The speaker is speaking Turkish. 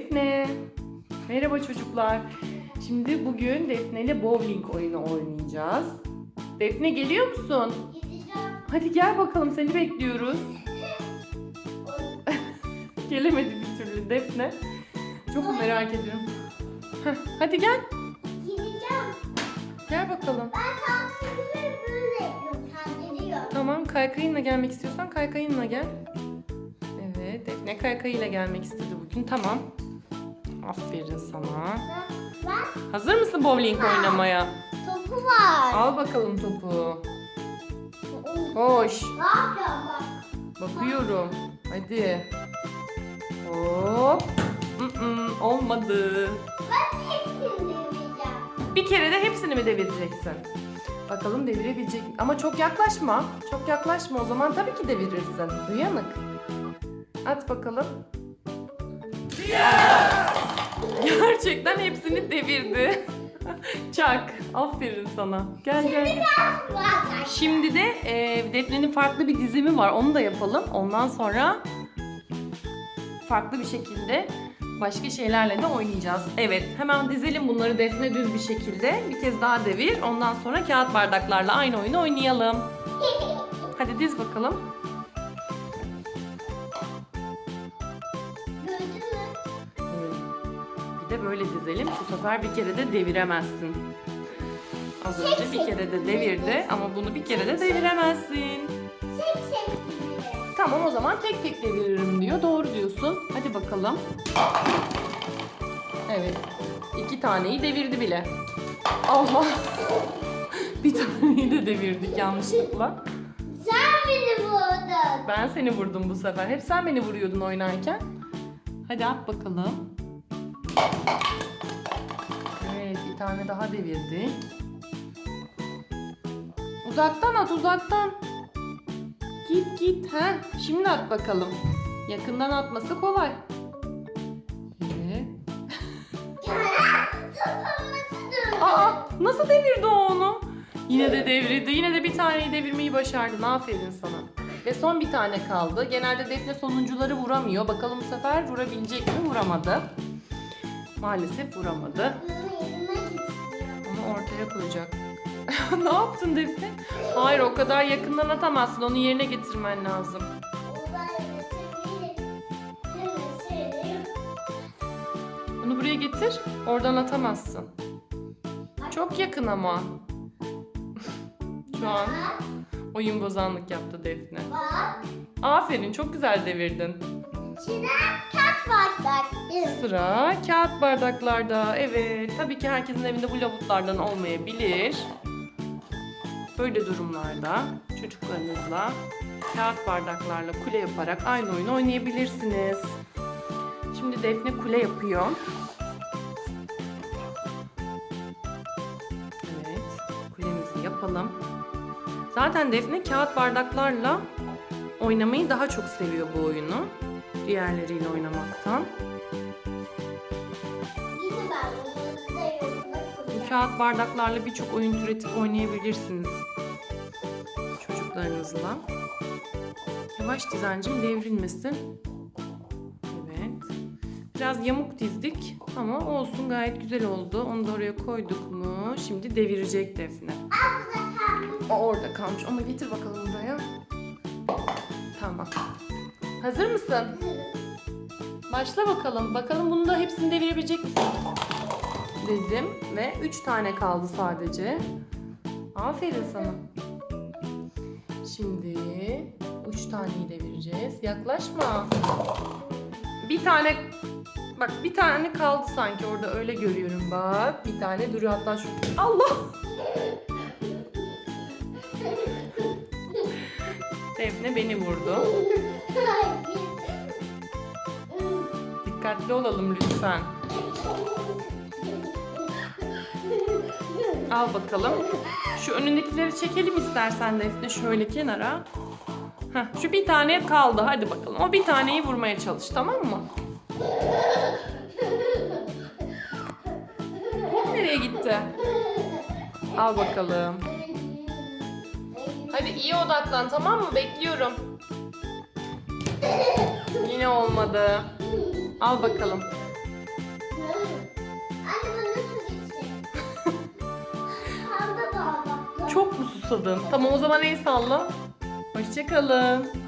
Defne. Merhaba çocuklar. Şimdi bugün Defne ile bowling oyunu oynayacağız. Defne geliyor musun? Gideceğim. Hadi gel bakalım seni bekliyoruz. Gelemedi bir türlü Defne. Çok merak ediyorum. Heh, hadi gel. Gideceğim. Gel bakalım. Ben tatilimi böyle yapıyorum. Kandiriyor. Tamam kaykayınla gelmek istiyorsan kaykayınla gel. Evet Defne kaykayıyla gelmek istedi bugün. Tamam. Aferin sana. Ben Hazır mısın bowling oynamaya? topu var. Al bakalım topu. Hoş. Bak. Bakıyorum. Hadi. Hop. Mm-mm, olmadı. Ben hepsini deneyeceğim. Bir kere de hepsini mi devireceksin? Bakalım devirebilecek? Ama çok yaklaşma. Çok yaklaşma o zaman tabii ki devirirsin. Uyanık. At bakalım. Gerçekten hepsini devirdi. Çak. Aferin sana. Gel gel. Şimdi de e, Defne'nin farklı bir dizimi var. Onu da yapalım. Ondan sonra farklı bir şekilde başka şeylerle de oynayacağız. Evet, hemen dizelim bunları Defne düz bir şekilde. Bir kez daha devir. Ondan sonra kağıt bardaklarla aynı oyunu oynayalım. Hadi diz bakalım. Bir de böyle dizelim. Bu sefer bir kere de deviremezsin. Az önce bir kere de devirdi ama bunu bir kere de deviremezsin. Tamam o zaman tek tek deviririm diyor. Doğru diyorsun. Hadi bakalım. Evet. iki taneyi devirdi bile. Allah. Bir taneyi de devirdik yanlışlıkla. Sen beni vurdun. Ben seni vurdum bu sefer. Hep sen beni vuruyordun oynarken. Hadi at bakalım. Evet bir tane daha devirdik. Uzaktan at uzaktan. Git git. ha. Şimdi at bakalım. Yakından atması kolay. Evet. Aa nasıl devirdi o onu? Yine de devirdi. Yine de bir taneyi devirmeyi başardın. Aferin sana. Ve son bir tane kaldı. Genelde Defne sonuncuları vuramıyor. Bakalım bu sefer vurabilecek mi? Vuramadı. Maalesef vuramadı. Onu ortaya koyacak. ne yaptın Defne? Hayır o kadar yakından atamazsın. Onu yerine getirmen lazım. Bunu buraya getir. Oradan atamazsın. Çok yakın ama. Şu an oyun bozanlık yaptı Defne. Aferin çok güzel devirdin. Şimdi kaç bardak? Sıra kağıt bardaklarda. Evet tabii ki herkesin evinde bu lavutlardan olmayabilir. Böyle durumlarda çocuklarınızla kağıt bardaklarla kule yaparak aynı oyunu oynayabilirsiniz. Şimdi Defne kule yapıyor. Evet, kulemizi yapalım. Zaten Defne kağıt bardaklarla oynamayı daha çok seviyor bu oyunu. Diğerleriyle oynamaktan. Bu kağıt bardaklarla birçok oyun türetip oynayabilirsiniz çocuklarınızla. Yavaş dizancım devrilmesin. Evet. Biraz yamuk dizdik ama olsun gayet güzel oldu. Onu da oraya koyduk mu? Şimdi devirecek Defne. O orada kalmış. Ama getir bakalım buraya. Tamam. Hazır mısın? Başla bakalım. Bakalım bunu da hepsini devirebilecek misin? Dedim ve 3 tane kaldı sadece. Aferin sana. Şimdi 3 taneyi devireceğiz. Yaklaşma. Bir tane bak bir tane kaldı sanki orada öyle görüyorum bak. Bir tane duruyor hatta şu. Allah! Defne beni vurdu. Dikkatli olalım lütfen. Al bakalım. Şu önündekileri çekelim istersen Defne şöyle kenara. Heh, şu bir tane kaldı. Hadi bakalım. O bir taneyi vurmaya çalış tamam mı? O nereye gitti? Al bakalım. Hadi iyi odaklan tamam mı? Bekliyorum. Yine olmadı. Al bakalım. Çok mu susadın? Tamam o zaman el salla. Hoşçakalın.